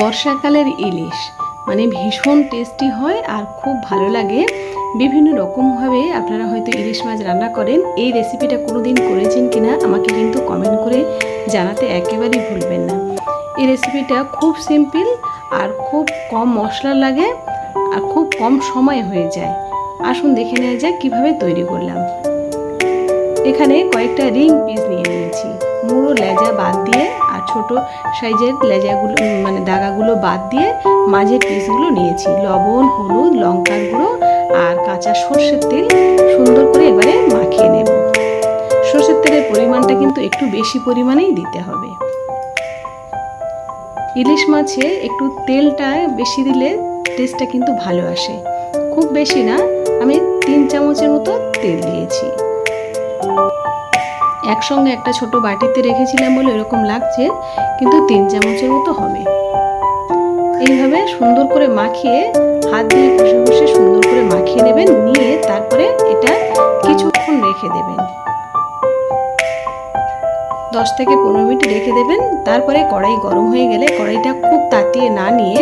বর্ষাকালের ইলিশ। মানে ভীষণ টেস্টি হয় আর খুব ভালো লাগে। বিভিন্ন রকমভাবে আপনারা হয়তো ইলিশ মাছ রান্না করেন। এই রেসিপিটা কোনো দিন করেছেন কিনা আমাকে কিন্তু কমেন্ট করে জানাতে একেবারেই ভুলবেন না। এই রেসিপিটা খুব সিম্পল আর খুব কম মশলা লাগে আর খুব কম সময় হয়ে যায়। আসুন দেখে নেওয়া যাক কীভাবে তৈরি করলাম। এখানে কয়েকটা রিং পিস নিয়ে নিয়েছি। মুড়ো, লেজা বাদ দিয়ে ছোট সাইজের লেজাগুলো মানে দাগাগুলো বাদ দিয়ে মাঝের পিসগুলো নিয়েছি। লবণ, হলুদ, লঙ্কার গুঁড়ো আর কাঁচা সর্ষের তেল সুন্দর করে এবারে মাখিয়ে নেব। সর্ষের তেলের পরিমাণটা কিন্তু একটু বেশি পরিমাণেই দিতে হবে। ইলিশ মাছে একটু তেলটা বেশি দিলে টেস্টটা কিন্তু ভালো আসে। খুব বেশি না, আমি তিন চামচের মতো তেল দিয়েছি। একসঙ্গে একটা ছোট বাটিতে রেখেছিলাম বলে এরকম লাগছে, কিন্তু তিন চামচের মতো হবে। এইভাবে সুন্দর করে মাখিয়ে, হাত দিয়ে ঘষে ঘষে সুন্দর করে মাখিয়ে নেবেন, নিয়ে তারপরে এটা কিছুক্ষণ রেখে দেবেন। দশ থেকে পনেরো মিনিট রেখে দেবেন, তারপরে কড়াই গরম হয়ে গেলে কড়াইটা খুব তাতিয়ে না নিয়ে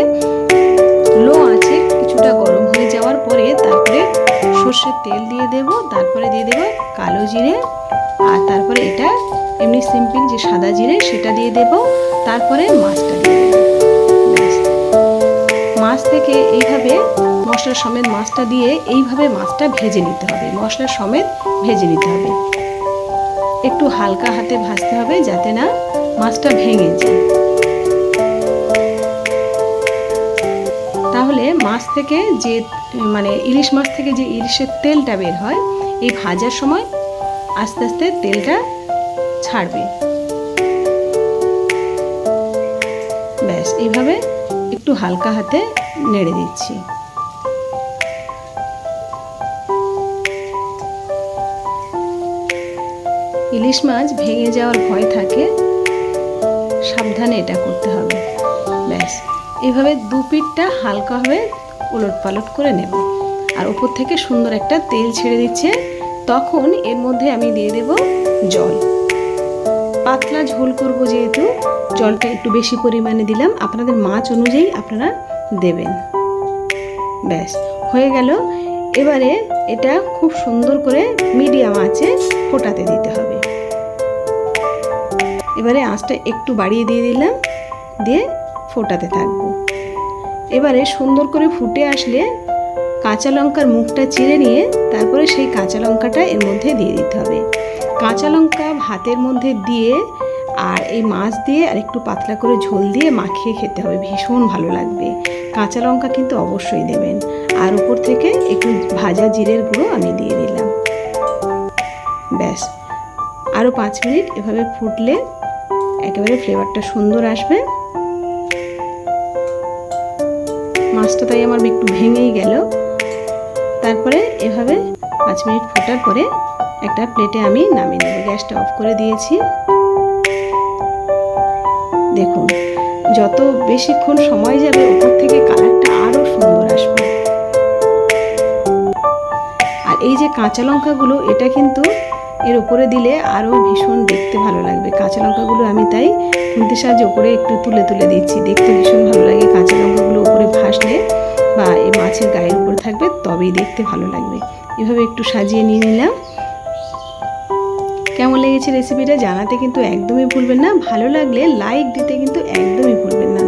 সর্ষের তেল দিয়ে দেব, তারপরে দিয়ে দেব কালো জিরে, আর তারপরে এটা এমনি সিম্পল যে সাদা জিরে সেটা দিয়ে দেব, তারপরে মাছটা দিয়ে মাছ থেকে এইভাবে মশলা সমেত মাছটা দিয়ে এইভাবে মাছটা ভেজে নিতে হবে, মশলা সমেত ভেজে নিতে হবে। একটু হালকা হাতে ভাজতে হবে যাতে না মাছটা ভেঙে যায়। তাহলে মাছ থেকে যে মানে ইলিশ মাছ থেকে যে ইলিশের তেলটা বের হয়, এই ভাজার সময় আস্তে আস্তে তেলটা ছাড়বে। ব্যাস, এইভাবে একটু হালকা হাতে নেড়ে দিচ্ছি। ইলিশ মাছ ভেঙে যাওয়ার ভয় থাকে, সাবধানে এটা করতে হবে। ব্যাস এভাবে দু পিঠটা হালকাভাবে উলট পালট করে নেব। আর উপর থেকে সুন্দর একটা তেল ছেড়ে দিচ্ছে। তখন এর মধ্যে আমি দিয়ে দেব জল। পাতলা ঝোল করব যেহেতু, জলটা একটু বেশি পরিমাণে দিলাম। আপনাদের মাছ অনুযায়ী আপনারা দেবেন। ব্যাস, হয়ে গেল। এবারে এটা খুব সুন্দর করে মিডিয়াম আঁচে ফোটাতে দিতে হবে। এবারে আঁচটা একটু বাড়িয়ে দিয়ে দিলাম। দিয়ে ফোটাতে থাকব। এবারে সুন্দর করে ফুটে আসলে কাঁচা লঙ্কার মুখটা চিড়ে নিয়ে তারপরে সেই কাঁচা লঙ্কাটা এর মধ্যে দিয়ে দিতে হবে। কাঁচা লঙ্কা ভাতের মধ্যে দিয়ে আর এই মাছ দিয়ে আর একটু পাতলা করে ঝোল দিয়ে মাখিয়ে খেতে হবে, ভীষণ ভালো লাগবে। কাঁচা লঙ্কা কিন্তু অবশ্যই দেবেন। আর উপর থেকে একটু ভাজা জিরের গুঁড়ো আমি দিয়ে দিলাম। ব্যাস। আরও পাঁচ মিনিট এভাবে ফুটলে একেবারে ফ্লেভারটা সুন্দর আসবে। মাছটা তাই আমার একটু ভেঙেই গেল। তারপরে এভাবে পাঁচ মিনিট ফোটার পরে একটা প্লেটে আমি নামিয়ে নেব। গ্যাসটা অফ করে দিয়েছি। দেখুন, যত বেশিক্ষণ সময় যাবে উপর থেকে কালারটা আরও সুন্দর আসবে। আর এই যে কাঁচা লঙ্কাগুলো, এটা কিন্তু এর উপরে দিলে আরও ভীষণ দেখতে ভালো লাগবে। কাঁচা লঙ্কাগুলো আমি তাই খুন্তির সাহায্যে উপরে একটু তুলে তুলে দিচ্ছি। দেখতে ভীষণ থাকবে দেখতে ভালো লাগবে। এভাবে একটু সাজিয়ে নিয়ে নিলাম। কেমন লেগেছে রেসিপিটা জানাতে কিন্তু একদমই ভুলবেন না। ভালো লাগলে লাইক দিতে কিন্তু একদমই ভুলবেন না।